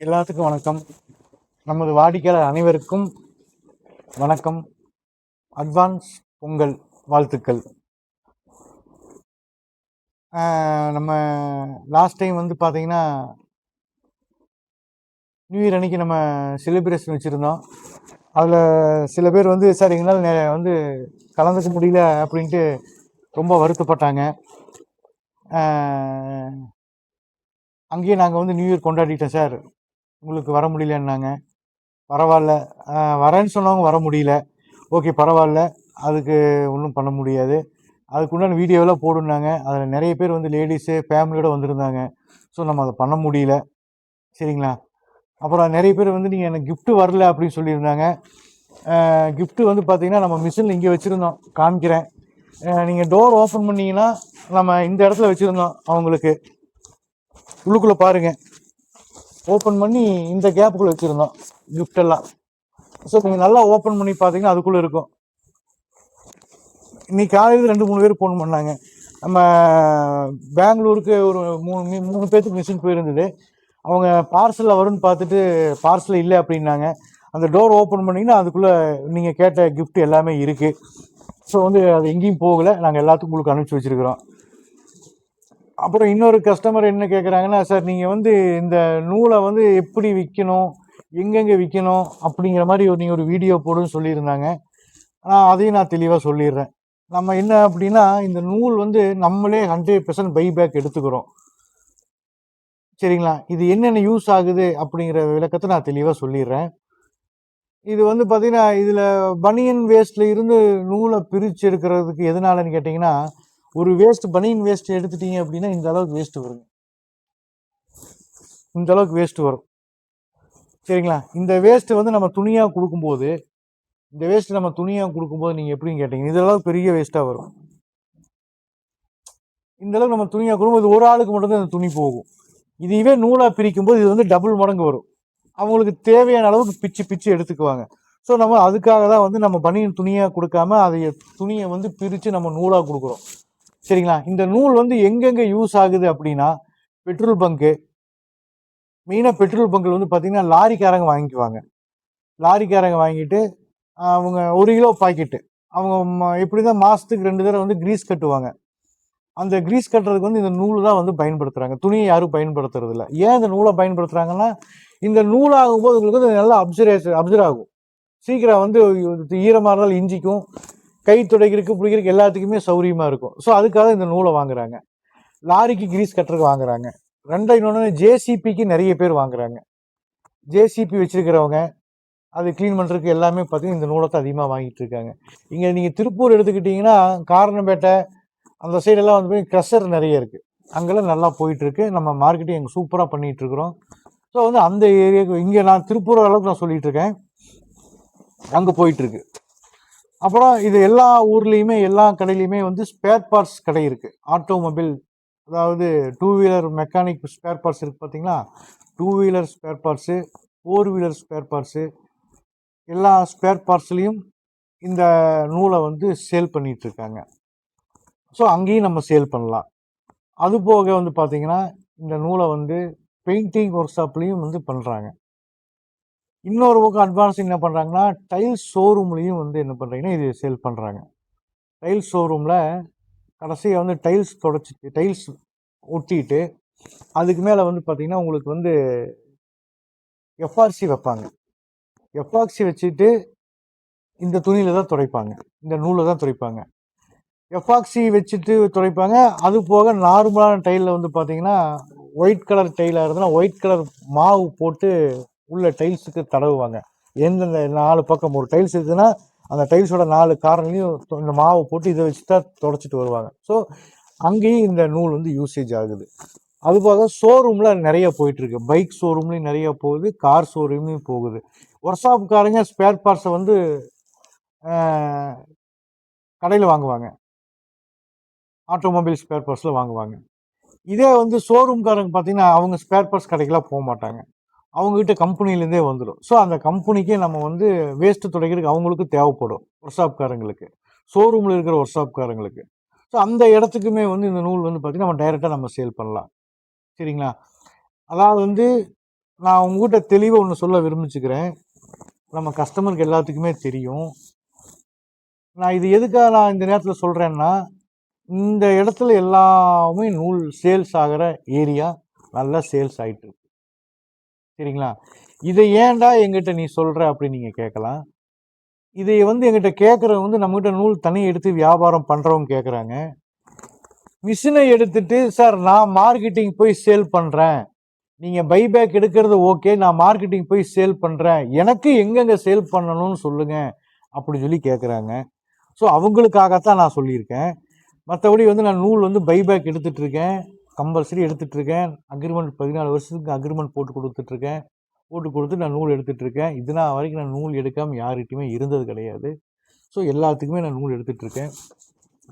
எல்லாத்துக்கும் வணக்கம். நமது வாடிக்கையாளர் அனைவருக்கும் வணக்கம். அட்வான்ஸ் பொங்கல் வாழ்த்துக்கள். நம்ம லாஸ்ட் டைம் வந்து பார்த்தீங்கன்னா நியூ இயர் அன்னைக்கு நம்ம செலிப்ரேஷன் வச்சுருந்தோம். அதில் சில பேர் வந்து சார் எங்களால் வந்து கலந்துக்க முடியல அப்படின்ட்டு ரொம்ப வருத்தப்பட்டாங்க. அங்கேயே நாங்கள் வந்து நியூ இயர் கொண்டாடிட்டோம் சார். உங்களுக்கு வர முடியலன்னாங்க. பரவாயில்ல வரேன்னு சொன்னவங்க வர முடியல. ஓகே பரவாயில்ல அதுக்கு ஒன்றும் பண்ண முடியாது. அதுக்குண்டான வீடியோவெல்லாம் போடுனாங்க அதில் நிறைய பேர் வந்து லேடிஸு ஃபேமிலியோடு வந்திருந்தாங்க. ஸோ நம்ம அதை பண்ண முடியல. சரிங்களா? அப்புறம் நிறைய பேர் வந்து நீங்கள் எனக்கு கிஃப்ட்டு வரல அப்படின்னு சொல்லியிருந்தாங்க. கிஃப்ட்டு வந்து பார்த்தீங்கன்னா நம்ம மிஷினில் இங்கே வச்சுருந்தோம். காமிக்கிறேன். நீங்கள் டோர் ஓப்பன் பண்ணீங்கன்னா நம்ம இந்த இடத்துல வச்சுருந்தோம் அவங்களுக்கு. உள்ளுக்குள்ளே பாருங்கள் ஓப்பன் பண்ணி இந்த கேப்புக்குள்ளே வச்சுருந்தோம் gift எல்லாம். ஸோ நீங்கள் நல்லா ஓப்பன் பண்ணி பார்த்தீங்கன்னா அதுக்குள்ளே இருக்கும். இன்னைக்கு காலையில் ரெண்டு மூணு பேர் ஃபோன் பண்ணாங்க. நம்ம பெங்களூருக்கு ஒரு மூணு மீ- மூணு பேர்த்துக்கு மிஷின் போயிருந்தது. அவங்க பார்சலில் வரும்னு பார்த்துட்டு பார்சல் இல்லை அப்படின்னாங்க. அந்த டோர் ஓப்பன் பண்ணிங்கன்னா அதுக்குள்ளே நீங்கள் கேட்ட கிஃப்ட் எல்லாமே இருக்குது ஸோ வந்து அது எங்கேயும் போகலை. நாங்கள் எல்லாத்துக்கும் உங்களுக்கு அனுப்பிச்சி வச்சுருக்குறோம். அப்புறம் இன்னொரு கஸ்டமர் என்ன கேட்குறாங்கன்னா சார் நீங்கள் வந்து இந்த நூலை வந்து எப்படி விற்கணும் எங்கெங்கே விற்கணும் அப்படிங்கிற மாதிரி ஒரு நீங்கள் ஒரு வீடியோ போடுன்னு சொல்லியிருந்தாங்க. ஆனால் அதையும் நான் தெளிவாக சொல்லிடுறேன். நம்ம என்ன அப்படின்னா இந்த நூல் வந்து நம்மளே ஹண்ட்ரட் பர்சன்ட் பைபேக் எடுத்துக்கிறோம். சரிங்களா? இது என்னென்ன யூஸ் ஆகுது அப்படிங்கிற விளக்கத்தை நான் தெளிவாக சொல்லிடுறேன். இது வந்து பார்த்திங்கன்னா இதில் பனியன் வேஸ்ட்ல இருந்து நூலை பிரித்து எடுக்கிறதுக்கு எதனாலன்னு கேட்டிங்கன்னா ஒரு வேஸ்ட் பனியன் வேஸ்ட் எடுத்துட்டீங்க அப்படின்னா இந்த அளவுக்கு வேஸ்ட் வருங்க. இந்த அளவுக்கு வேஸ்ட் வரும். சரிங்களா? இந்த வேஸ்ட் வந்து நம்ம துணியாக கொடுக்கும்போது இந்த வேஸ்ட் நம்ம துணியாக கொடுக்கும்போது நீங்கள் எப்படின்னு கேட்டீங்க இதெல்லாம் பெரிய வேஸ்ட்டாக வரும். இந்த அளவுக்கு நம்ம துணியாக கொடுக்கும்போது ஒரு ஆளுக்கு மட்டும்தான் அந்த துணி போகும். இதுவே நூலாக பிரிக்கும்போது இது வந்து டபுள் மடங்கு வரும். அவங்களுக்கு தேவையான அளவுக்கு பிச்சு பிச்சு எடுத்துக்குவாங்க. ஸோ நம்ம அதுக்காக தான் வந்து நம்ம பனியன் துணியாக கொடுக்காம அதை துணியை வந்து பிரித்து நம்ம நூலாக கொடுக்குறோம். சரிங்களா? இந்த நூல் வந்து எங்கெங்கே யூஸ் ஆகுது அப்படின்னா பெட்ரோல் பங்க்கு மெயினாக பெட்ரோல் பங்கில் வந்து பார்த்தீங்கன்னா லாரிக்காரங்க வாங்கிக்குவாங்க. லாரிக்காரங்க வாங்கிட்டு அவங்க ஒரு கிலோ பாக்கெட்டு அவங்க ம- எப்படி தான் மாதத்துக்கு ரெண்டு தடவை வந்து கிரீஸ் கட்டுவாங்க. அந்த கிரீஸ் கட்டுறதுக்கு வந்து இந்த நூல் தான் வந்து பயன்படுத்துகிறாங்க துணியை யாரும் பயன்படுத்துறது இல்லை. ஏன் இந்த நூலை பயன்படுத்துகிறாங்கன்னா இந்த நூலாகும் போது உங்களுக்கு வந்து நல்லா அப்சர்வேஷன் அப்சர்வ் ஆகும். சீக்கிரம் வந்து ஈரமாக இருந்தாலும் இஞ்சிக்கும். கை துடைக்கிறதுக்கு பிடிக்கிறதுக்கு எல்லாத்துக்குமே சௌரியமாக இருக்கும். ஸோ அதுக்காக இந்த நூலை வாங்குறாங்க. லாரிக்கு கிரீஸ் கட்டுறதுக்கு வாங்குறாங்க. ரெண்டா இன்னொன்று ஜேசிபிக்கு நிறைய பேர் வாங்குறாங்க. ஜேசிபி வச்சிருக்கிறவங்க அது க்ளீன் பண்ணுறதுக்கு எல்லாமே பார்த்தீங்கன்னா இந்த நூலத்தை அதிகமாக வாங்கிட்டு இருக்காங்க. இங்கே நீங்கள் திருப்பூர் எடுத்துக்கிட்டிங்கன்னா காரணம்பேட்டை அந்த சைடெல்லாம் வந்து க்ரெஷர் நிறைய இருக்குது அங்கெல்லாம் நல்லா போயிட்டுருக்கு நம்ம மார்க்கெட்டிங் எங்கள் சூப்பராக பண்ணிகிட்ருக்குறோம் ஸோ வந்து அந்த ஏரியாவுக்கு இங்கே நான் திருப்பூர் அளவுக்கு நான் சொல்லிகிட்ருக்கேன் அங்கே போயிட்டுருக்கு அப்புறம் இது எல்லா ஊர்லேயுமே எல்லா கடையிலையுமே வந்து ஸ்பேர் பார்ட்ஸ் கடை இருக்குது ஆட்டோமொபைல் அதாவது two wheeler mechanic spare parts இருக்குது பார்த்தீங்களா two wheeler spare parts four wheeler spare parts எல்லா ஸ்பேர் பார்ட்ஸ்லேயும் இந்த நூலை வந்து சேல் பண்ணிகிட்ருக்காங்க ஸோ அங்கேயும் நம்ம சேல் பண்ணலாம். அது போக வந்து பார்த்தீங்கன்னா இந்த நூலை வந்து பெயிண்டிங் ஒர்க் ஷாப்லேயும் வந்து பண்ணுறாங்க இன்னொரு பக்கம் அட்வான்ஸ் என்ன பண்ணுறாங்கன்னா டைல்ஸ் ஷோரூம்லேயும் வந்து என்ன பண்ணுறாங்கன்னா இது சேல் பண்ணுறாங்க டைல்ஸ் ஷோரூமில் கடைசியாக வந்து டைல்ஸ் தொடச்சிட்டு டைல்ஸ் ஒட்டிட்டு அதுக்கு மேலே வந்து பார்த்தீங்கன்னா உங்களுக்கு வந்து எஃப்ஆர்சி வைப்பாங்க. எஃப்ஆர்சி வச்சுட்டு இந்த துணியில் தான் துடைப்பாங்க. இந்த நூலில் தான் துடைப்பாங்க. எஃப்ஆக்சி வச்சுட்டு துடைப்பாங்க. அது போக நார்மலான டைலில் வந்து பார்த்தீங்கன்னா ஒயிட் கலர் டைலாக இருந்ததுன்னா ஒயிட் கலர் மாவு போட்டு உள்ள டைல்ஸுக்கு தடவுவாங்க. எந்தெந்த நாலு பக்கம் ஒரு டைல்ஸ் இருக்குதுன்னா அந்த டைல்ஸோட நாலு கார்னர்லையும் இந்த மாவை போட்டு இதை வச்சு தான் தொடச்சிட்டு வருவாங்க. ஸோ அங்கேயும் இந்த நூல் வந்து யூசேஜ் ஆகுது. அது போக ஷோரூமில் நிறைய போயிட்டுருக்கு. பைக் ஷோரூம்லேயும் நிறைய போகுது கார் ஷோரூம்லேயும் போகுது. ஒர்க் காரங்க ஸ்பேர் பார்ட்ஸை வந்து கடையில் வாங்குவாங்க. ஆட்டோமொபைல் ஸ்பேர் பார்ட்ஸில் வாங்குவாங்க. இதே வந்து ஷோரூம்காரங்க பார்த்தீங்கன்னா அவங்க ஸ்பேர் பார்ட்ஸ் கடைக்கெல்லாம் போக மாட்டாங்க. அவங்ககிட்ட கம்பெனிலேருந்தே வந்துடும் ஸோ அந்த கம்பெனிக்கே நம்ம வந்து வேஸ்ட்டு துடைக்கிறதுக்கு அவங்களுக்கு தேவைப்படும் ஒர்க் ஷாப்காரங்களுக்கு ஷோரூமில் இருக்கிற ஒர்க் ஷாப்காரங்களுக்கு ஸோ அந்த இடத்துக்குமே வந்து இந்த நூல் வந்து பார்த்திங்கன்னா நம்ம டைரெக்டாக நம்ம சேல் பண்ணலாம். சரிங்களா? அதாவது வந்து நான் உங்ககிட்ட தெளிவாக ஒன்று சொல்ல விரும்பிச்சுக்கிறேன். நம்ம கஸ்டமருக்கு எல்லாத்துக்குமே தெரியும். நான் இது எதுக்காக நான் இந்த நேரத்தில் சொல்கிறேன்னா இந்த இடத்துல எல்லாமே நூல் சேல்ஸ் ஆகிற ஏரியா நல்லா சேல்ஸ் ஆகிட்டு சரிங்களா? இதை ஏன்டா எங்கிட்ட நீ சொல்கிற அப்படின்னு நீங்கள் கேட்கலாம். இதை வந்து எங்கிட்ட கேட்குறவங்க வந்து நம்மகிட்ட நூல் தனி எடுத்து வியாபாரம் பண்ணுறவங்க கேட்குறாங்க. மிஷினை எடுத்துட்டு சார் நான் மார்க்கெட்டிங் போய் சேல் பண்ணுறேன் நீங்கள் பைபேக் எடுக்கிறது ஓகே நான் மார்க்கெட்டிங் போய் சேல் பண்ணுறேன் எனக்கு எங்கெங்கே சேல் பண்ணணும்னு சொல்லுங்கள் அப்படின்னு சொல்லி கேட்குறாங்க. ஸோ அவங்களுக்காகத்தான் நான் சொல்லியிருக்கேன். மற்றபடி வந்து நான் நூல் வந்து பைபேக் எடுத்துகிட்ருக்கேன் கம்பல்சரி எடுத்துகிட்ருக்கேன் அக்ரிமெண்ட் பதினாலு வருஷத்துக்கு அக்ரிமெண்ட் போட்டு கொடுத்துட்ருக்கேன் போட்டு கொடுத்து நான் நூல் எடுத்துகிட்ருக்கேன் இருக்கேன் இது வரைக்கும் நான் நூல் எடுக்காமல் யார்கிட்டையுமே இருந்தது கிடையாது. ஸோ எல்லாத்துக்குமே நான் நூல் எடுத்துகிட்ருக்கேன்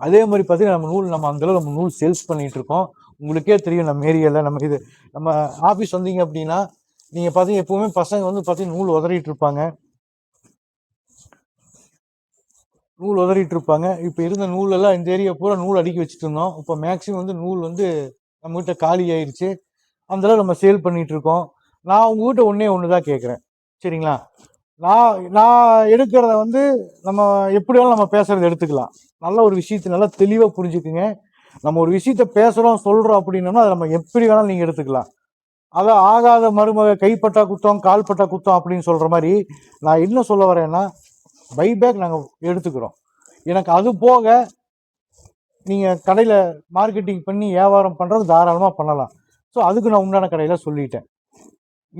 அதே மாதிரி பார்த்திங்கன்னா நம்ம நூல் நம்ம அந்தளவு நம்ம நூல் சேல்ஸ் பண்ணிகிட்ருக்கோம் இருக்கோம் உங்களுக்கே தெரியும் நம்ம ஏரியாவில் நம்ம இது நம்ம ஆஃபீஸ் வந்தீங்க அப்படின்னா நீங்கள் பார்த்தீங்க எப்போவுமே பசங்க வந்து பார்த்தீங்கன்னா நூல் உதறிட்டு இருப்பாங்க நூல் உதறிட்டு இருப்பாங்க இப்போ இருந்த நூலெல்லாம் இந்த ஏரியா பூரா நூல் அடுக்கி வச்சுட்டு இருந்தோம். இப்போ மேக்ஸிமம் வந்து நூல் வந்து நம்மகிட்ட காலி ஆயிடுச்சு அந்தளவு நம்ம சேல் பண்ணிட்டு இருக்கோம் நான் உங்ககிட்ட ஒன்றே ஒன்று தான் கேட்குறேன் சரிங்களா? நான் நான் எடுக்கிறத வந்து நம்ம எப்படி வேணாலும் நம்ம பேசுகிறத எடுத்துக்கலாம். நல்ல ஒரு விஷயத்தை நல்லா தெளிவாக புரிஞ்சுக்குங்க. நம்ம ஒரு விஷயத்த பேசுகிறோம் சொல்கிறோம் அப்படின்னோம்னா அதை நம்ம எப்படி வேணாலும் நீங்கள் எடுத்துக்கலாம். அதை ஆகாத மருமக கைப்பட்டா குத்தம் கால்பட்டா குத்தம் அப்படின்னு சொல்கிற மாதிரி நான் என்ன சொல்ல வரேன்னா பைபேக் நாங்கள் எடுத்துக்கிறோம். எனக்கு அது போக நீங்கள் கடையில் மார்க்கெட்டிங் பண்ணி வியாபாரம் பண்ணுறது தாராளமாக பண்ணலாம். ஸோ அதுக்கு நான் உண்டான கடையில் சொல்லிட்டேன்.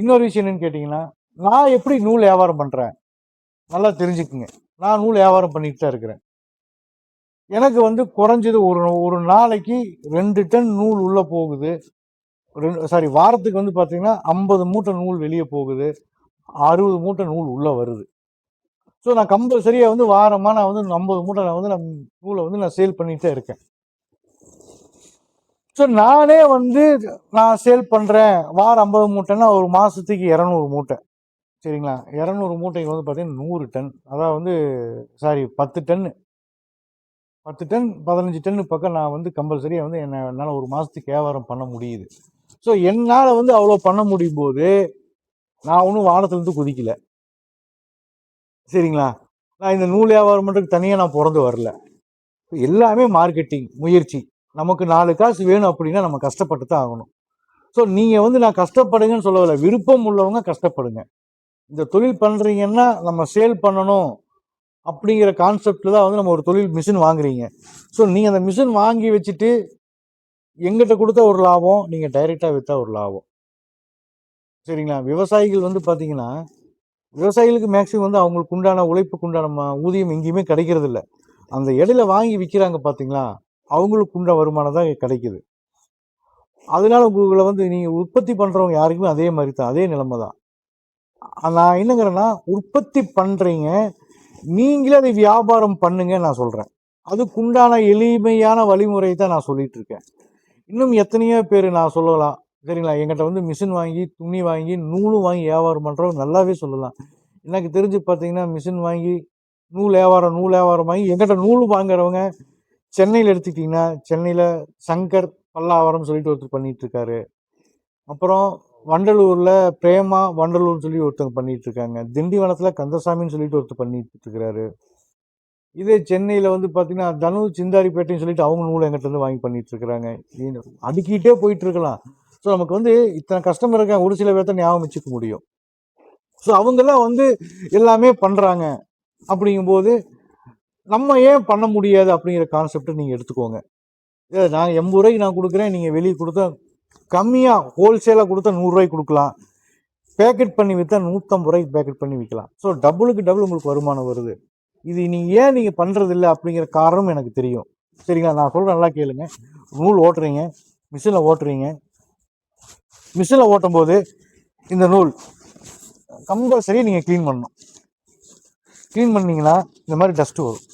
இன்னொரு விஷயம் என்னன்னு கேட்டிங்கன்னா நான் எப்படி நூல் வியாபாரம் பண்ணுறேன் நல்லா தெரிஞ்சுக்குங்க. நான் நூல் வியாபாரம் பண்ணிட்டு தான் இருக்கிறேன். எனக்கு வந்து குறைஞ்சது ஒரு ஒரு நாளைக்கு ரெண்டு டன் நூல் உள்ளே போகுது. ரெண்டு சாரி வாரத்துக்கு வந்து பார்த்திங்கன்னா ஐம்பது மூட்டை நூல் வெளியே போகுது. அறுபது மூட்டை நூல் உள்ளே வருது. ஸோ நான் கம்பல்சரியாக வந்து வாரமாக நான் வந்து ஐம்பது மூட்டை நான் வந்து நான் நூலை வந்து நான் சேல் பண்ணிகிட்டே இருக்கேன். ஸோ நானே வந்து நான் சேல் பண்ணுறேன் வாரம் ஐம்பது மூட்டைன்னா ஒரு மாதத்துக்கு இரநூறு மூட்டை. சரிங்களா? இரநூறு மூட்டைக்கு வந்து பார்த்தீங்கன்னா நூறு டன். அதாவது வந்து சாரி பத்து டன்னு பத்து டன் பதினஞ்சு டன்னு பக்கம் நான் வந்து கம்பல்சரியாக வந்து என்ன என்னால் ஒரு மாதத்துக்கு வியாபாரம் பண்ண முடியுது. ஸோ என்னால் வந்து அவ்வளோ பண்ண முடியும் போது நான் ஒன்றும் வானத்துலேருந்து குதிக்கலை. சரிங்களா? நான் இந்த நூல் வியாபாரம் பண்ணுறதுக்கு தனியாக நான் பிறந்து வரல. எல்லாமே மார்க்கெட்டிங் முயற்சி. நமக்கு நாலு காசு வேணும் அப்படின்னா நம்ம கஷ்டப்பட்டு தான் ஆகணும். ஸோ நீங்கள் வந்து நான் கஷ்டப்படுங்கன்னு சொல்லவில்லை. விருப்பம் உள்ளவங்க கஷ்டப்படுங்க. இந்த தொழில் பண்ணுறீங்கன்னா நம்ம சேல் பண்ணணும் அப்படிங்கிற கான்செப்டில் தான் வந்து நம்ம ஒரு தொழில் மிஷின் வாங்குறீங்க. ஸோ நீங்கள் அந்த மிஷின் வாங்கி வச்சுட்டு எங்கிட்ட கொடுத்தா ஒரு லாபம் நீங்கள் டைரெக்டாக விற்றா ஒரு லாபம். சரிங்களா? விவசாயிகள் வந்து பார்த்தீங்கன்னா விவசாயிகளுக்கு மேக்ஸிமம் வந்து அவங்களுக்கு உண்டான உழைப்புக்கு உண்டான ஊதியம் எங்கேயுமே கிடைக்கிறது இல்லை அந்த இடையில வாங்கி விற்கிறாங்க பார்த்தீங்களா அவங்களுக்கு உண்டான வருமானம் தான் கிடைக்குது. அதனால உங்களை வந்து நீங்கள் உற்பத்தி பண்ணுறவங்க யாருக்குமே அதே மாதிரி தான் அதே நிலைமை தான். நான் என்னங்கிறேன்னா உற்பத்தி பண்ணுறீங்க நீங்களே அதை வியாபாரம் பண்ணுங்க நான் சொல்கிறேன் அதுக்குண்டான எளிமையான வழிமுறை தான் நான் சொல்லிகிட்ருக்கேன் இருக்கேன். இன்னும் எத்தனையோ பேர் நான் சொல்லலாம். சரிங்களா? எங்கிட்ட வந்து மிஷின் வாங்கி துணி வாங்கி நூலும் வாங்கி வியாபாரம் பண்ணுறவங்க நல்லாவே சொல்லலாம். எனக்கு தெரிஞ்சு பார்த்தீங்கன்னா மிஷின் வாங்கி நூல் வியாபாரம் நூல் வியாபாரம் வாங்கி எங்கிட்ட நூல் வாங்குறவங்க சென்னையில் எடுத்துக்கிட்டிங்கன்னா சென்னையில் சங்கர் பல்லாவரம் சொல்லிட்டு ஒருத்தர் பண்ணிகிட்ருக்காரு இருக்காரு அப்புறம் வண்டலூரில் பிரேமா வண்டலூர்னு சொல்லி ஒருத்தவங்க பண்ணிகிட்ருக்காங்க இருக்காங்க திண்டிவனத்தில் கந்தசாமின்னு சொல்லிட்டு ஒருத்தர் பண்ணிட்டு இருக்கிறாரு இதே சென்னையில் வந்து பார்த்தீங்கன்னா தனு சிந்தாரிப்பேட்டைன்னு சொல்லிட்டு அவங்க நூலை எங்கிட்ட இருந்து வாங்கி பண்ணிட்டு இருக்கிறாங்க அடுக்கிட்டே போயிட்டு இருக்கலாம் ஸோ நமக்கு வந்து இத்தனை கஸ்டமர் இருக்காங்க ஒரு சில பேர்த்த ஞாபகம் வச்சுக்க முடியும். ஸோ அவங்கெல்லாம் வந்து எல்லாமே பண்ணுறாங்க அப்படிங்கும்போது நம்ம ஏன் பண்ண முடியாது அப்படிங்கிற கான்செப்டை நீங்கள் எடுத்துக்கோங்க. ஏ, நான் எண்பது ரூபாய்க்கு நான் கொடுக்குறேன் நீங்கள் வெளியே கொடுத்தா கம்மியாக ஹோல்சேலாக கொடுத்தா நூறுரூவாய்க்கு கொடுக்கலாம். பேக்கெட் பண்ணி விற்றா நூற்றம்பது ரூபாய்க்கு பேக்கெட் பண்ணி விற்கலாம் ஸோ டபுளுக்கு டபுள் உங்களுக்கு வருமானம் வருது. இது நீங்கள் ஏன் நீங்கள் பண்ணுறதில்ல அப்படிங்கிற காரணம் எனக்கு தெரியும். சரிங்களா? நான் சொல்கிறேன் நல்லா கேளுங்க. நூல் ஓட்டுறீங்க மிஷினில் ஓட்டுறீங்க. மிஷினில் ஓட்டும் போது இந்த நூல் கம்பல்சரி நீங்கள் க்ளீன் பண்ணணும். க்ளீன் பண்ணிங்கன்னா இந்த மாதிரி டஸ்ட் வரும்.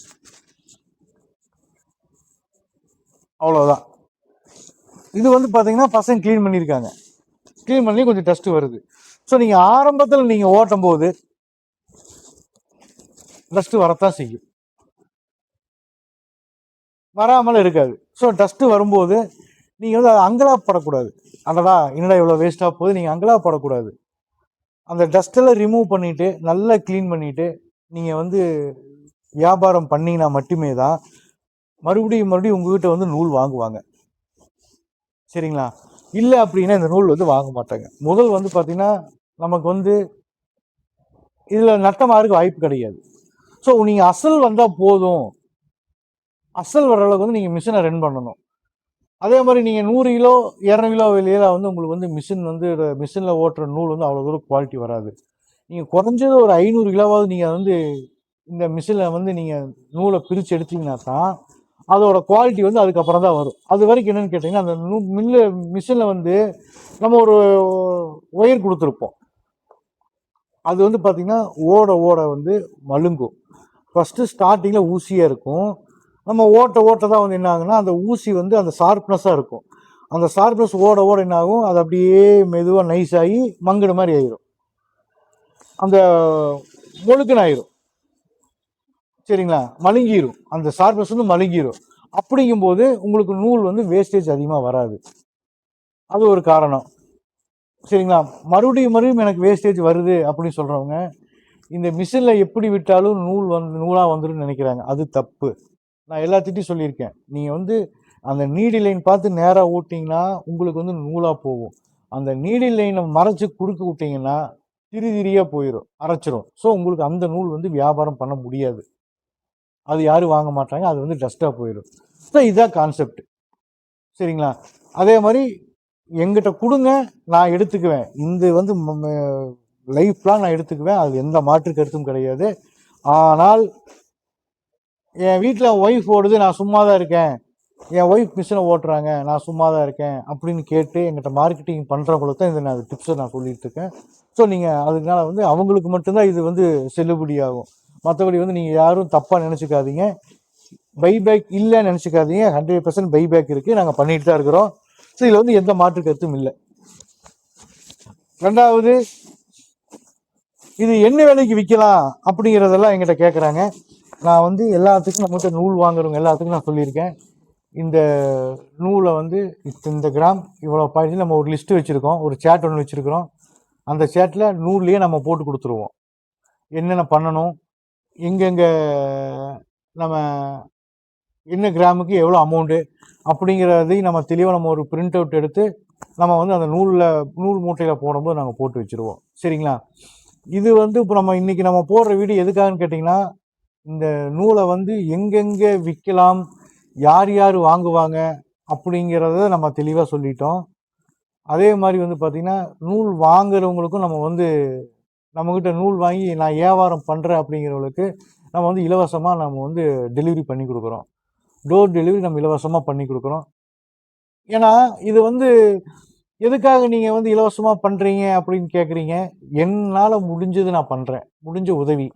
அவ்வளோதான் இது வந்து பார்த்தீங்கன்னா பசங்க க்ளீன் பண்ணியிருக்காங்க. க்ளீன் பண்ணி கொஞ்சம் டஸ்ட் வருது. ஸோ நீங்கள் ஆரம்பத்தில் நீங்கள் ஓட்டும் போது டஸ்ட்டு வரத்தான் செய்யும். வராமல் இருக்காது. ஸோ டஸ்ட்டு வரும்போது நீங்கள் வந்து அதை அங்கலாப்படக்கூடாது அடடா என்னடா இவ்வளோ வேஸ்ட்டாக போகுது? நீங்கள் அங்கலாப்படக்கூடாது அந்த டஸ்ட்டெல்லாம் ரிமூவ் பண்ணிவிட்டு நல்லா க்ளீன் பண்ணிவிட்டு நீங்கள் வந்து வியாபாரம் பண்ணிங்கன்னா மட்டுமே தான் மறுபடியும் மறுபடியும் உங்ககிட்ட வந்து நூல் வாங்குவாங்க. சரிங்களா? இல்லை அப்படின்னா இந்த நூல் வந்து வாங்க மாட்டாங்க. முதல் வந்து பார்த்திங்கன்னா நமக்கு வந்து இதில் நட்டமாருக்கு வாய்ப்பு கிடையாது. ஸோ நீங்கள் அசல் வந்தால் போதும். அசல் வர அளவுக்கு வந்து நீங்கள் மிஷினை ரன் பண்ணணும். அதே மாதிரி நீங்கள் நூறு கிலோ இரநூறு கிலோ வெளியில் வந்து உங்களுக்கு வந்து மிஷின் வந்து மிஷினில் ஓட்டுற நூல் வந்து அவ்வளோ தூரம் குவாலிட்டி வராது. நீங்கள் குறைஞ்சது ஒரு ஐநூறு கிலோவாவது நீங்கள் வந்து இந்த மிஷினில் வந்து நீங்கள் நூலை பிரித்து எடுத்தீங்கன்னா தான் அதோட குவாலிட்டி வந்து அதுக்கப்புறம் தான் வரும். அது வரைக்கும் என்னென்னு கேட்டிங்கன்னா அந்த நூ மில்லு மிஷினில் வந்து நம்ம ஒரு ஒயர் கொடுத்துருப்போம். அது வந்து பார்த்திங்கன்னா ஓட ஓட வந்து மழுங்கும். ஃபஸ்ட்டு ஸ்டார்டிங்கில் ஊசியாக இருக்கும். நம்ம ஓட்ட ஓட்ட தான் வந்து என்ன அந்த ஊசி வந்து அந்த ஷார்ப்னஸாக இருக்கும். அந்த ஷார்ப்னஸ் ஓட ஓட என்ன ஆகும் அது அப்படியே மெதுவாக நைஸ் ஆகி மங்குன மாதிரி ஆயிரும். அந்த முழுக்குன்னு ஆயிரும். சரிங்களா? மழுங்கிரும். அந்த ஷார்ப்னஸ் வந்து மழுங்கிரும். அப்படிங்கும்போது உங்களுக்கு நூல் வந்து வேஸ்டேஜ் அதிகமாக வராது. அது ஒரு காரணம். சரிங்களா? மறுபடியும் மறுபடியும் எனக்கு வேஸ்டேஜ் வருது அப்படின்னு சொல்கிறவங்க இந்த மிஷினில் எப்படி விட்டாலும் நூல் வந்து நூலாக வந்துடும் நினைக்கிறாங்க. அது தப்பு. நான் எல்லாத்திட்டையும் சொல்லியிருக்கேன். நீங்கள் வந்து அந்த நீடி லைன் பார்த்து நேராக ஓட்டிங்கன்னா உங்களுக்கு வந்து நூலாக போகும். அந்த நீடி லைனை மறைச்சி குறுக்கு விட்டிங்கன்னா திரி திரியாக போயிடும் அரைச்சிரும். ஸோ உங்களுக்கு அந்த நூல் வந்து வியாபாரம் பண்ண முடியாது. அது யாரும் வாங்க மாட்டாங்க அது வந்து டஸ்ட்டாக போயிடும் ஸோ இதுதான் கான்செப்ட் சரிங்களா? அதே மாதிரி எங்கிட்ட கொடுங்க நான் எடுத்துக்குவேன். இந்த வந்து லைஃப்லாம் நான் எடுத்துக்குவேன். அது எந்த மாற்று கருத்தும் கிடையாது. ஆனால் என் வீட்டில் ஒய்ஃப் ஓடுது நான் சும்மா தான் இருக்கேன். என் ஒய்ஃப் மிஷினை ஓட்டுறாங்க நான் சும்மா தான் இருக்கேன் அப்படின்னு கேட்டு எங்கிட்ட மார்க்கெட்டிங் பண்ணுறவங்களுக்கு தான் இந்த நான் டிப்ஸை நான் சொல்லிட்டு இருக்கேன். ஸோ நீங்கள் அதனால வந்து அவங்களுக்கு மட்டும்தான் இது வந்து செல்லுபடி ஆகும். மற்றபடி வந்து நீங்கள் யாரும் தப்பாக நினச்சிக்காதீங்க. பைபேக் இல்லைன்னு நினச்சிக்காதீங்க. ஹண்ட்ரட் பர்சன்ட் பைபேக் இருக்குது நாங்கள் பண்ணிட்டு தான் இருக்கிறோம். ஸோ இதில் வந்து எந்த மாற்று கருத்தும் இல்லை. ரெண்டாவது இது என்ன விலைக்கு விற்கலாம் அப்படிங்கிறதெல்லாம் எங்கிட்ட கேட்குறாங்க நான் வந்து எல்லாத்துக்கும் நம்மகிட்ட நூல் வாங்குறவங்க எல்லாத்துக்கும் நான் சொல்லியிருக்கேன். இந்த நூலை வந்து இந்த கிராம் இவ்வளோ பயிற்சி நம்ம ஒரு லிஸ்ட்டு வச்சுருக்கோம். ஒரு சேட் ஒன்று வச்சுருக்கிறோம். அந்த சேட்டில் நூல்லையே நம்ம போட்டு கொடுத்துருவோம். என்னென்ன பண்ணணும்? எங்கெங்கே நம்ம என்ன கிராமுக்கு எவ்வளோ அமௌண்ட்டு அப்படிங்கிறதையும் நம்ம தெளிவாக நம்ம ஒரு பிரிண்ட் அவுட் எடுத்து நம்ம வந்து அந்த நூலில் நூல் மூட்டையில் போடும்போது நாங்கள் போட்டு வச்சுருவோம். சரிங்களா? இது வந்து இப்போ நம்ம இன்றைக்கி நம்ம போடுற வீடியோ எதுக்காகன்னு கேட்டிங்கன்னா இந்த நூலை வந்து எங்கெங்கே விற்கலாம் யார் யார் வாங்குவாங்க அப்படிங்கிறத நம்ம தெளிவாக சொல்லிட்டோம். அதே மாதிரி வந்து பார்த்திங்கன்னா நூல் வாங்குறவங்களுக்கும் நம்ம வந்து நம்மக்கிட்ட நூல் வாங்கி நான் வியாபாரம் பண்ணுறேன் அப்படிங்கிறவங்களுக்கு நம்ம வந்து இலவசமாக நம்ம வந்து டெலிவரி பண்ணி கொடுக்குறோம். டோர் டெலிவரி நம்ம இலவசமாக பண்ணி கொடுக்குறோம். ஏன்னா இது வந்து எதுக்காக நீங்கள் வந்து இலவசமாக பண்ணுறீங்க அப்படின்னு கேட்குறீங்க என்னால் முடிஞ்சது நான் பண்ணுறேன் முடிஞ்ச உதவி.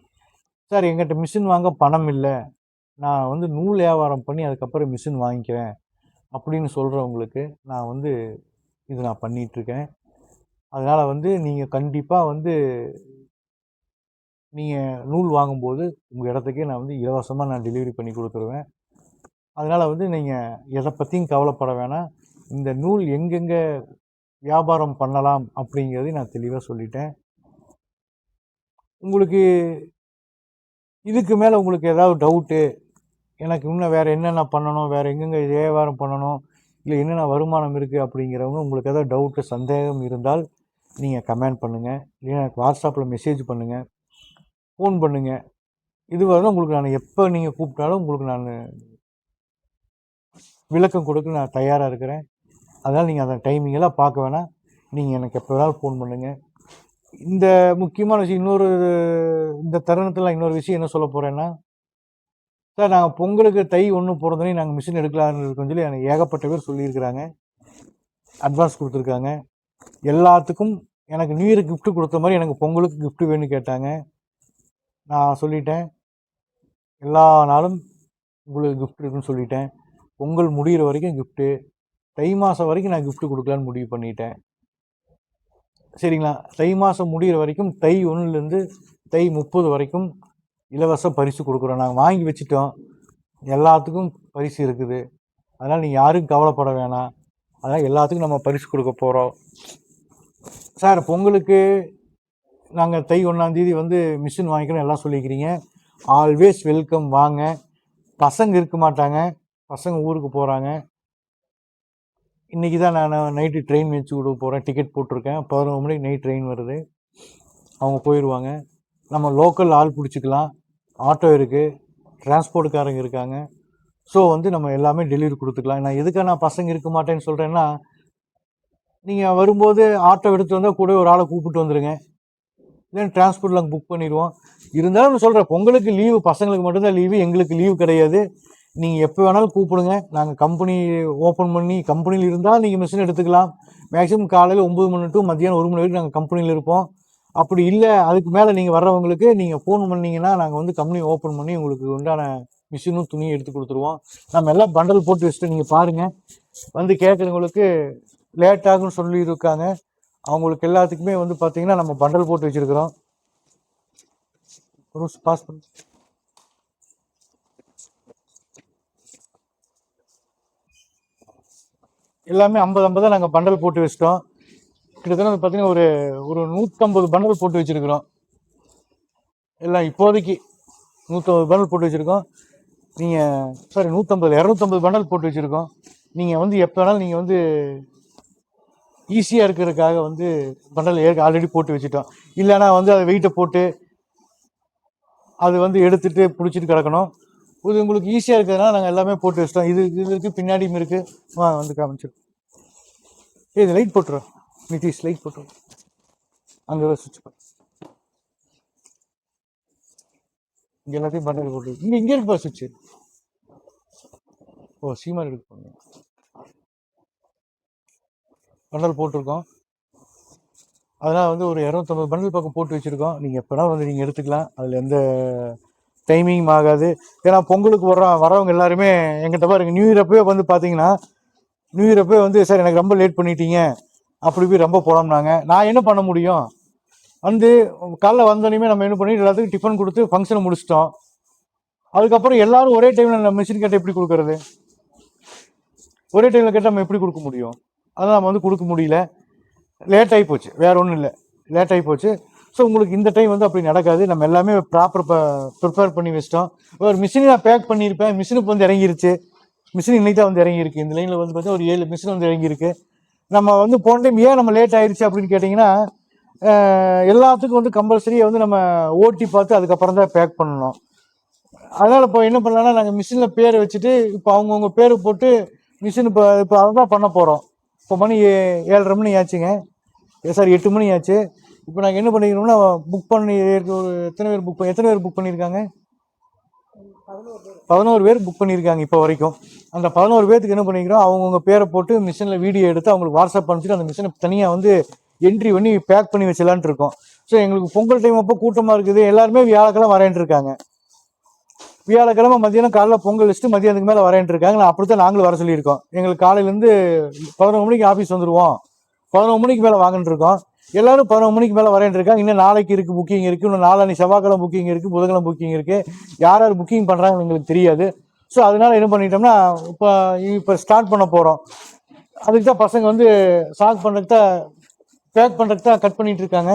சார் எங்கிட்ட மிஷின் வாங்க பணம் இல்லை. நான் வந்து நூல் வியாபாரம் பண்ணி அதுக்கப்புறம் மிஷின் வாங்கிக்கிறேன் அப்படின்னு சொல்கிறவங்களுக்கு நான் வந்து இது நான் பண்ணிகிட்ருக்கேன் அதனால் வந்து நீங்கள் கண்டிப்பாக வந்து நீங்கள் நூல் வாங்கும்போது உங்கள் இடத்துக்கே நான் வந்து இலவசமாக நான் டெலிவரி பண்ணி கொடுத்துருவேன். அதனால் வந்து நீங்கள் எதை பற்றியும் கவலைப்பட வேணாம். இந்த நூல் எங்கெங்கே வியாபாரம் பண்ணலாம் அப்படிங்கிறதையும் நான் தெளிவாக சொல்லிட்டேன். உங்களுக்கு இதுக்கு மேலே உங்களுக்கு ஏதாவது டவுட்டு எனக்கு இன்னும் வேறு என்னென்ன பண்ணணும்? வேறு எங்கெங்கே வியாபாரம் பண்ணணும்? இல்லை என்னென்ன வருமானம் இருக்குது அப்படிங்கிறவங்க உங்களுக்கு ஏதாவது டவுட்டு சந்தேகம் இருந்தால் நீங்கள் கமெண்ட் பண்ணுங்கள் இல்லை எனக்கு வாட்ஸ்அப்பில் மெசேஜ் பண்ணுங்கள் ஃபோன் பண்ணுங்கள் இது வரணும் உங்களுக்கு நான் எப்போ நீங்கள் கூப்பிட்டாலும் உங்களுக்கு நான் விளக்கம் கொடுக்க நான் தயாராக இருக்கிறேன். அதனால் நீங்கள் அந்த டைமிங்கெல்லாம் பார்க்க வேணாம். நீங்கள் எனக்கு எப்போ வேணாலும் ஃபோன் பண்ணுங்கள் இந்த முக்கியமான விஷயம் இன்னொரு இந்த தருணத்தில் இன்னொரு விஷயம் என்ன சொல்ல போகிறேன்னா சார் நாங்கள் பொங்கலுக்கு தை ஒன்று போகிறதுனே நாங்கள் மிஷின் எடுக்கலான்னு இருக்கோம்னு சொல்லி எனக்கு ஏகப்பட்ட பேர் சொல்லியிருக்கிறாங்க. அட்வான்ஸ் கொடுத்துருக்காங்க. எல்லாத்துக்கும் எனக்கு நியூ இயர் gift கொடுத்த மாதிரி எனக்கு பொங்கலுக்கு கிஃப்ட்டு வேணும்னு கேட்டாங்க. நான் சொல்லிட்டேன். எல்லா நாளும் உங்களுக்கு கிஃப்ட் இருக்குன்னு சொல்லிட்டேன். பொங்கல் முடிகிற வரைக்கும் கிஃப்ட்டு தை மாதம் வரைக்கும் நான் கிஃப்ட்டு கொடுக்கலான்னு முடிவு பண்ணிட்டேன். சரிங்களா? தை மாதம் முடிகிற வரைக்கும் தை ஒன்றுலேருந்து தை முப்பது வரைக்கும் இலவச பரிசு கொடுக்குறோம். நாங்கள் வாங்கி வச்சுட்டோம். எல்லாத்துக்கும் பரிசு இருக்குது. அதனால் நீங்கள் யாரும் கவலைப்பட வேணாம். அதனால் எல்லாத்துக்கும் நம்ம பரிசு கொடுக்க போகிறோம் சார் பொங்கலுக்கு நாங்கள் தை ஒன்றாந்தேதி வந்து மிஷின் வாங்கிக்கணும் எல்லாம் சொல்லிக்கிறீங்க. ஆல்வேஸ் வெல்கம் வாங்க. பசங்க இருக்க மாட்டாங்க. பசங்க ஊருக்கு போகிறாங்க இன்றைக்கி தான் நான் நைட்டு ட்ரெயின் வச்சு விட போகிறேன் டிக்கெட் போட்டிருக்கேன். பதினொரு மணிக்கு நைட் ட்ரெயின் வருது. அவங்க போயிடுவாங்க நம்ம லோக்கல் ஆள் பிடிச்சிக்கலாம். ஆட்டோ இருக்குது டிரான்ஸ்போர்ட்டுக்காரங்க இருக்காங்க. ஸோ வந்து நம்ம எல்லாமே டெலிவரி கொடுத்துக்கலாம். நான் எதுக்காக நான் பசங்க இருக்க மாட்டேன்னு சொல்கிறேன்னா நீங்கள் வரும்போது ஆட்டோ எடுத்து வந்தால் கூட ஒரு ஆளை கூப்பிட்டு வந்துடுங்க இல்லைன்னு டிரான்ஸ்போர்ட்டில் அங்கே புக் பண்ணிடுவோம். இருந்தாலும் நான் சொல்கிறேன் பொங்கலுக்கு லீவு பசங்களுக்கு மட்டும்தான் லீவு எங்களுக்கு லீவு கிடையாது. நீங்கள் எப்போ வேணாலும் கூப்பிடுங்க. நாங்கள் கம்பெனி ஓப்பன் பண்ணி கம்பெனியில் இருந்தால் நீங்கள் மிஷின் எடுத்துக்கலாம். மேக்ஸிமம் காலையில் ஒம்பது மணி டு மத்தியானம் ஒரு மணி வரைக்கும் நாங்கள் கம்பெனியில் இருப்போம். அப்படி இல்லை அதுக்கு மேலே நீங்கள் வர்றவங்களுக்கு நீங்கள் ஃபோன் பண்ணிங்கன்னா நாங்கள் வந்து கம்பெனி ஓப்பன் பண்ணி உங்களுக்கு உண்டான மிஷினும் துணியும் எடுத்து கொடுத்துருவோம். நம்ம எல்லாம் பண்டல் போட்டு வச்சுட்டு நீங்கள் பாருங்கள் வந்து கேட்குறவங்களுக்கு லேட் ஆகும்னு சொல்லியிருக்காங்க. அவங்களுக்கு எல்லாத்துக்குமே வந்து பார்த்தீங்கன்னா நம்ம பண்டல் போட்டு வச்சுருக்குறோம். ரூஸ் பாஸ் பண்ணி. எல்லாமே ஐம்பது ஐம்பதாக நாங்கள் பண்டல் போட்டு வச்சிட்டோம். கிட்டத்தட்ட வந்து பார்த்தீங்கன்னா ஒரு ஒரு நூற்றம்பது பண்டல் போட்டு வச்சுருக்குறோம். எல்லாம் இப்போதைக்கு நூற்றம்பது பண்டல் போட்டு வச்சுருக்கோம். நீங்கள் சாரி நூற்றம்பது இரநூத்தம்பது பண்டல் போட்டு வச்சுருக்கோம். நீங்கள் வந்து எப்போ வேணாலும் நீங்கள் வந்து ஈஸியாக இருக்கிறதுக்காக வந்து பண்டல் ஏற்க ஆல்ரெடி போட்டு வச்சுட்டோம். இல்லைன்னா வந்து அதை வெயிட்டை போட்டு அது வந்து எடுத்துகிட்டு பிடிச்சிட்டு கிடக்கணும். இது உங்களுக்கு ஈஸியாக இருக்கிறதுனால நாங்கள் எல்லாமே போட்டு வச்சிட்டோம். இது இது இருக்குது பின்னாடியும் இருக்குது வா வந்து காமிச்சிடும் இது லைட் போட்டுரும் நிதிஷ் லைட் போட்டுரும் அங்கே சுவிட்ச் பண்ண இங்கே எல்லாத்தையும் பண்டல் போட்டு இங்கே இங்கே இருக்குப்பா சுவிட்ச் ஓ சீமான் எடுக்க போங்க பண்டல் போட்டிருக்கோம். அதனால் வந்து ஒரு இரநூத்தம்பது பண்டல் பக்கம் போட்டு வச்சுருக்கோம். நீங்கள் எப்போனா வந்து நீங்கள் எடுத்துக்கலாம். அதில் எந்த டைமிங் ஆகாது. ஏன்னா பொங்கலுக்கு வர வரவங்க எல்லாருமே எங்கிட்ட பாருங்க நியூ இயர் அப்பவே வந்து பார்த்தீங்கன்னா நியூ இயர் அப்பவே வந்து சார் எனக்கு ரொம்ப லேட் பண்ணிட்டீங்க. அப்படி போய் ரொம்ப போனோம்னாங்க நான் என்ன பண்ண முடியும்? வந்து காலைல வந்தோடனே நம்ம என்ன பண்ணி எல்லாத்துக்கும் டிஃபன் கொடுத்து ஃபங்க்ஷனை முடிச்சிட்டோம். அதுக்கப்புறம் எல்லாரும் ஒரே டைமில் நம்ம மிஷின் கேட்டால் எப்படி கொடுக்கறது? ஒரே டைமில் கேட்டால் நம்ம எப்படி கொடுக்க முடியும்? அதை நம்ம வந்து கொடுக்க முடியல. லேட் ஆகி போச்சு. வேற ஒன்றும் இல்லை. லேட் ஆகி போச்சு. ஸோ உங்களுக்கு இந்த டைம் வந்து அப்படி நடக்காது. நம்ம எல்லாமே ப்ராப்பர் ப்ரிப்பேர் பண்ணி வச்சிட்டோம். ஒரு மிஷினை நான் பேக் பண்ணியிருப்பேன். மிஷினுக்கு வந்து இறங்கிருச்சு. மிஷின் இன்னைக்கு தான் வந்து இறங்கியிருக்கு. இந்த லைனில் வந்து பார்த்தீங்கன்னா ஒரு ஏழு மிஷின் வந்து இறங்கியிருக்கு. நம்ம வந்து போன டைம் ஏன் நம்ம லேட் ஆயிருச்சு அப்படின்னு கேட்டிங்கன்னா எல்லாத்துக்கும் வந்து கம்பல்சரியாக வந்து நம்ம ஓட்டி பார்த்து அதுக்கப்புறம் தான் பேக் பண்ணணும். அதனால் இப்போ என்ன பண்ணலாம்னா நாங்கள் மிஷினில் பேர் வச்சுட்டு இப்போ அவங்கவுங்க பேர் போட்டு மிஷின் இப்போ இப்போ அதுதான் பண்ண போகிறோம் இப்போ மணி ஏழரை மணி ஆச்சுங்க. சாரி எட்டு மணி ஆச்சு. இப்போ நாங்கள் என்ன பண்ணிக்கிறோம்னா புக் பண்ணி ஒரு எத்தனை பேர் புக் பண்ணி எத்தனை பேர் புக் பண்ணியிருக்காங்க பதினோரு பேர் புக் பண்ணியிருக்காங்க இப்போ வரைக்கும். அந்த பதினோரு பேர்த்துக்கு என்ன பண்ணிக்கிறோம் அவங்கவுங்க பேரை போட்டு மிஷினில் வீடியோ எடுத்து அவங்களுக்கு வாட்ஸ்அப் அனுப்பிச்சிட்டு அந்த மிஷினை தனியாக வந்து என்ட்ரி பண்ணி பேக் பண்ணி வச்சலான்ட்டு இருக்கோம். ஸோ எங்களுக்கு பொங்கல் டைம் அப்போ கூட்டமாக இருக்குது. எல்லாருமே வியாழக்கிழமை வரேன்ட்டு இருக்காங்க. வியாழக்கிழமை மதியானம் காலையில் பொங்கல் வச்சுட்டு மதியானத்துக்கு மேலே வரேன்ட்டு இருக்காங்க. நான் அப்படித்தான் நாங்களும் வர சொல்லியிருக்கோம். எங்களுக்கு காலையிலேருந்து பதினொரு மணிக்கு ஆஃபீஸ் வந்துடுவோம் பதினொரு மணிக்கு மேலே வாங்கிட்டு இருக்கோம். எல்லாரும் பதினொரு மணிக்கு மேலே வரேன்ட்டு இருக்காங்க. இன்னும் நாளைக்கு இருக்குது புக்கிங் இருக்குது இன்னும் நாளானி செவ்வாய்க்கிழமை புக்கிங் இருக்குது புதன்கிழமை புக்கிங் இருக்குது யார் யார் புக்கிங் பண்ணுறாங்கன்னு எங்களுக்கு தெரியாது. ஸோ அதனால என்ன பண்ணிட்டோம்னா இப்போ இப்போ ஸ்டார்ட் பண்ண போகிறோம் அதுக்கு தான் பசங்க வந்து சாக் பண்ணுறதுக்கு தான் பேக் பண்ணுறதுக்கு தான் கட் பண்ணிகிட்டு இருக்காங்க.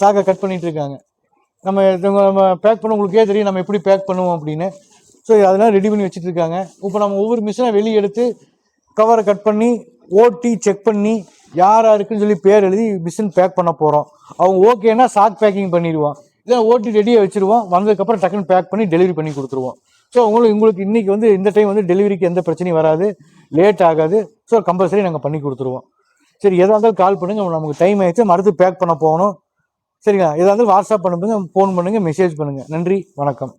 சாகை கட் பண்ணிகிட்டு இருக்காங்க. நம்ம இவங்க நம்ம பேக் பண்ண உங்களுக்கே தெரியும் நம்ம எப்படி பேக் பண்ணுவோம் அப்படின்னு. ஸோ அதெல்லாம் ரெடி பண்ணி வச்சுட்டு இருக்காங்க. இப்போ நம்ம ஒவ்வொரு மிஷினை வெளியே எடுத்து கவரை கட் பண்ணி ஓட்டி செக் பண்ணி யார் யாருக்குன்னு சொல்லி பேர் எழுதி மிஷின் பேக் பண்ண போகிறோம் அவங்க ஓகேன்னா சாக் பேக்கிங் பண்ணிடுவோம் இல்லை ஓட்டி ரெடியாக வச்சுருவோம் வந்ததுக்கப்புறம் டக்குன்னு பேக் பண்ணி டெலிவரி பண்ணி கொடுத்துருவோம். ஸோ உங்களுக்கு உங்களுக்கு இன்னைக்கு வந்து இந்த டைம் வந்து டெலிவரிக்கு எந்த பிரச்சனையும் வராது. லேட் ஆகாது. ஸோ கம்பல்சரி நாங்கள் பண்ணி கொடுத்துருவோம். சரி எதாக இருந்தாலும் கால் பண்ணுங்கள் நமக்கு டைம் ஆயிடுச்சு. மறுத்து பேக் பண்ண போகணும். சரிங்களா? எதாக இருந்தாலும் வாட்ஸ்அப் பண்ணுங்க. ஃபோன் பண்ணுங்கள் மெசேஜ் பண்ணுங்கள் நன்றி. வணக்கம்.